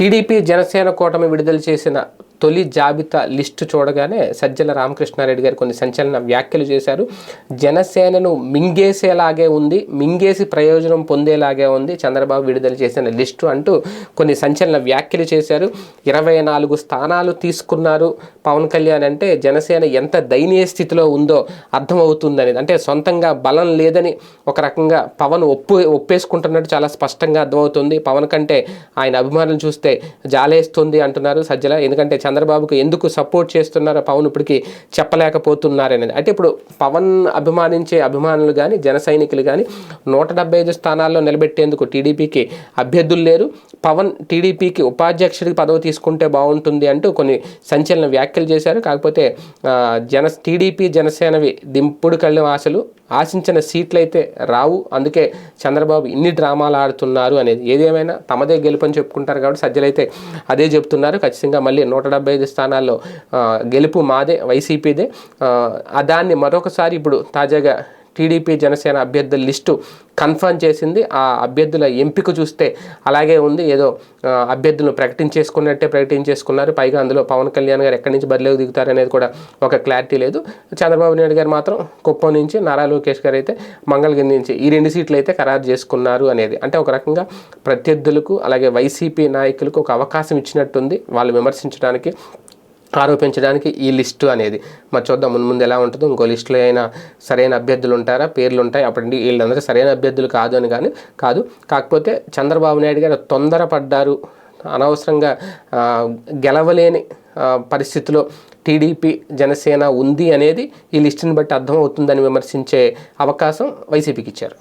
TDP Janasena కూటమి విడుదల చేసిన తొలి జాబితా లిస్టు చూడగానే సజ్జల రామకృష్ణారెడ్డి గారు కొన్ని సంచలన వ్యాఖ్యలు చేశారు. జనసేనను మింగేసేలాగే ఉంది మింగేసి ప్రయోజనం పొందేలాగే ఉంది చంద్రబాబు విడుదల చేసిన లిస్టు అంటూ కొన్ని సంచలన వ్యాఖ్యలు చేశారు. ఇరవై నాలుగు స్థానాలు తీసుకున్నారు పవన్ కళ్యాణ్ అంటే జనసేన ఎంత దయనీయ స్థితిలో ఉందో అర్థమవుతుందని అంటే సొంతంగా బలం లేదని ఒక రకంగా పవన్ ఒప్పు ఒప్పేసుకుంటున్నట్టు చాలా స్పష్టంగా అర్థమవుతుంది. పవన్ కంటే ఆయన అభిమానులు చూస్తే జాలేస్తుంది అంటున్నారు సజ్జల. ఎందుకంటే చంద్రబాబుకు ఎందుకు సపోర్ట్ చేస్తున్నారో పవన్ ఇప్పటికి చెప్పలేకపోతున్నారనేది అంటే ఇప్పుడు పవన్ అభిమానించే అభిమానులు కానీ జన సైనికులు కానీ నూట డెబ్బై ఐదు స్థానాల్లో నిలబెట్టేందుకు టీడీపీకి అభ్యర్థులు లేరు. పవన్ టీడీపీకి ఉపాధ్యక్షుడికి పదవి తీసుకుంటే బాగుంటుంది అంటూ కొన్ని సంచలన వ్యాఖ్యలు చేశారు. కాకపోతే జన టీడీపీ జనసేనవి దింపుడు కళ్ళం ఆశలు ఆశించిన సీట్లు అయితే రావు. అందుకే చంద్రబాబు ఇన్ని డ్రామాలు ఆడుతున్నారు అనేది. ఏదేమైనా తమదే గెలుపని చెప్పుకుంటారు కాబట్టి సజ్జలైతే అదే చెప్తున్నారు. ఖచ్చితంగా మళ్ళీ నూట డెబ్బై ఐదు స్థానాల్లో గెలుపు మాదే వైసీపీదే. దాన్ని మరొకసారి ఇప్పుడు తాజాగా టీడీపీ జనసేన అభ్యర్థుల లిస్టు కన్ఫర్మ్ చేసింది. ఆ అభ్యర్థుల ఎంపిక చూస్తే అలాగే ఉంది. ఏదో అభ్యర్థులను ప్రకటించేసుకున్నట్టే ప్రకటించేసుకున్నారు. పైగా అందులో పవన్ కళ్యాణ్ గారు ఎక్కడి నుంచి బరిలోకి దిగుతారు అనేది కూడా ఒక క్లారిటీ లేదు. చంద్రబాబు నాయుడు గారు మాత్రం కుప్పం నుంచి నారా లోకేష్ గారు అయితే మంగళగిరి నుంచి ఈ రెండు సీట్లు అయితే ఖరారు చేసుకున్నారు అనేది. అంటే ఒక రకంగా ప్రత్యర్థులకు అలాగే వైసీపీ నాయకులకు ఒక అవకాశం ఇచ్చినట్టుంది. వాళ్ళు విమర్శించడానికి ఆరోపించడానికి ఈ లిస్టు అనేది మరి చూద్దాం. ముందు ముందు ఎలా ఉంటుందో ఇంకో లిస్టులో అయినా సరైన అభ్యర్థులు ఉంటారా? పేర్లు ఉంటాయి. అప్పటి వీళ్ళందరూ సరైన అభ్యర్థులు కాదు అని కానీ కాదు. కాకపోతే చంద్రబాబు నాయుడు గారు తొందరపడ్డారు. అనవసరంగా గెలవలేని పరిస్థితిలో టీడీపీ జనసేన ఉంది అనేది ఈ లిస్టుని బట్టి అర్థమవుతుందని విమర్శించే అవకాశం వైసీపీకి ఇచ్చారు.